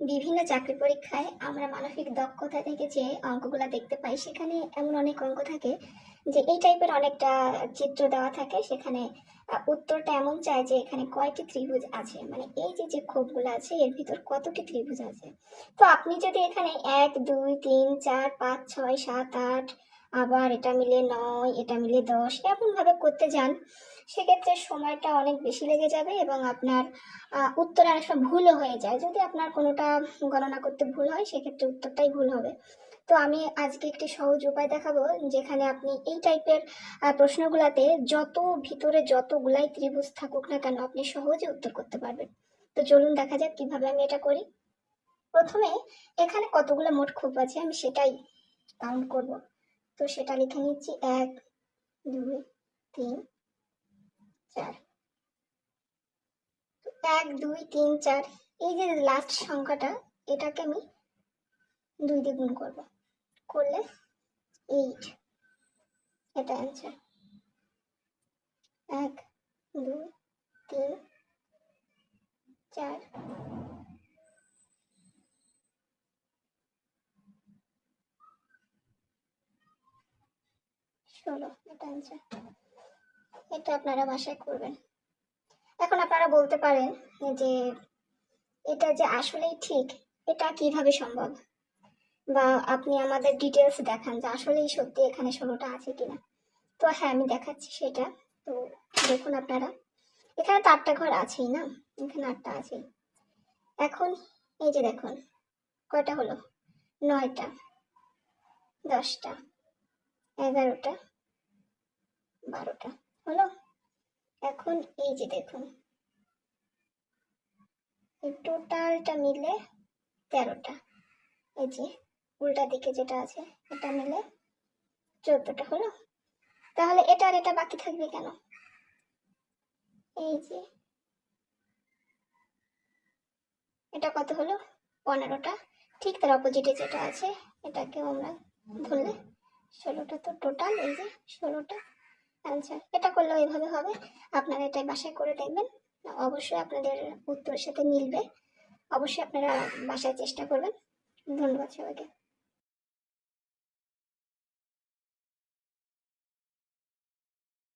বিভিন্ন চাকরি পরীক্ষায় আমরা মানসিক দক্ষতা থেকে যে অঙ্কগুলো দেখতে পাই, সেখানে এমন অনেক অঙ্ক থাকে যে এই টাইপের অনেকটা চিত্র দেওয়া থাকে। সেখানে উত্তরটা এমন চায় যে এখানে কয়টি ত্রিভুজ আছে? মানে এই যে যে ক্ষোভগুলো আছে, এর ভিতর কতটি ত্রিভুজ আছে? তো আপনি যদি এখানে এক, দুই, তিন, চার, পাঁচ, ছয়, সাত, আট আবার এটা মিলে নয়, এটা মিলে দশ এমন ভাবে করতে যান। সেক্ষেত্রে সময়টা অনেক বেশি লেগে যাবে এবং আপনার উত্তর অনেক সময় ভুলও হয়ে যায়। যদি আপনার কোনোটা গণনা করতে ভুল হয়, সেক্ষেত্রে উত্তরটাই ভুল হবে। তো আমি আজকে একটি সহজ উপায় দেখাবো, যেখানে আপনি এই টাইপের প্রশ্নগুলোতে যত ভিতরে যতগুলাই ত্রিভুজ থাকুক না কেন, আপনি সহজে উত্তর করতে পারবেন। তো চলুন দেখা যাক কীভাবে আমি এটা করি। প্রথমে এখানে কতগুলো মোট ক্ষোভ আছে, আমি সেটাই কাউন্ট করব। তো সেটা লিখে নিচ্ছি, এক, দুই, তিন, চার। এক, দুই, তিন, চার, এই যে লাস্ট সংখ্যাটা, এটাকে আমি দুই দিয়ে গুণ করব। করলে এইট এটা অ্যান্সার এক, দুই, তিন, চার। ষোলো এটা অ্যান্সার এটা আপনারা বাসায় করবেন। এখন আপনারা বলতে পারেন যে, এটা যে আসলেই ঠিক, এটা কীভাবে সম্ভব? বা আপনি আমাদের ডিটেলস দেখান যে আসলেই সত্যি এখানে ষোলোটা আছে কিনা। তো হ্যাঁ আমি দেখাচ্ছি সেটা। তো দেখুন আপনারা। এখানে তো আটটা ঘর আছেই না? এখানে আটটা আছেই। এখন এই যে দেখুন, কয়টা হলো? নয়টা, দশটা, এগারোটা বারোটা। হলো? এখন এই যে দেখুন। এই টোটালটা মিলে তেরোটা। এই যে উল্টা দিকে যেটা আছে, এটা মিলে চোদ্দটা। হলো? তাহলে এটা আর এটা বাকি থাকবে কেন? এই যে এটা কত হলো? পনেরোটা। ঠিক তার অপোজিটে যেটা আছে, এটাকেও আমরা ধরলে ষোলোটা তো টোটাল এই যে ষোলোটা। অ্যান্সার এটা করলেও এভাবে হবে। আপনারা এটাই বাসায় করে দেখবেন। অবশ্যই আপনাদের উত্তরের সাথে মিলবে। অবশ্যই আপনারা বাসায় চেষ্টা করবেন। ধন্যবাদ সবাইকে।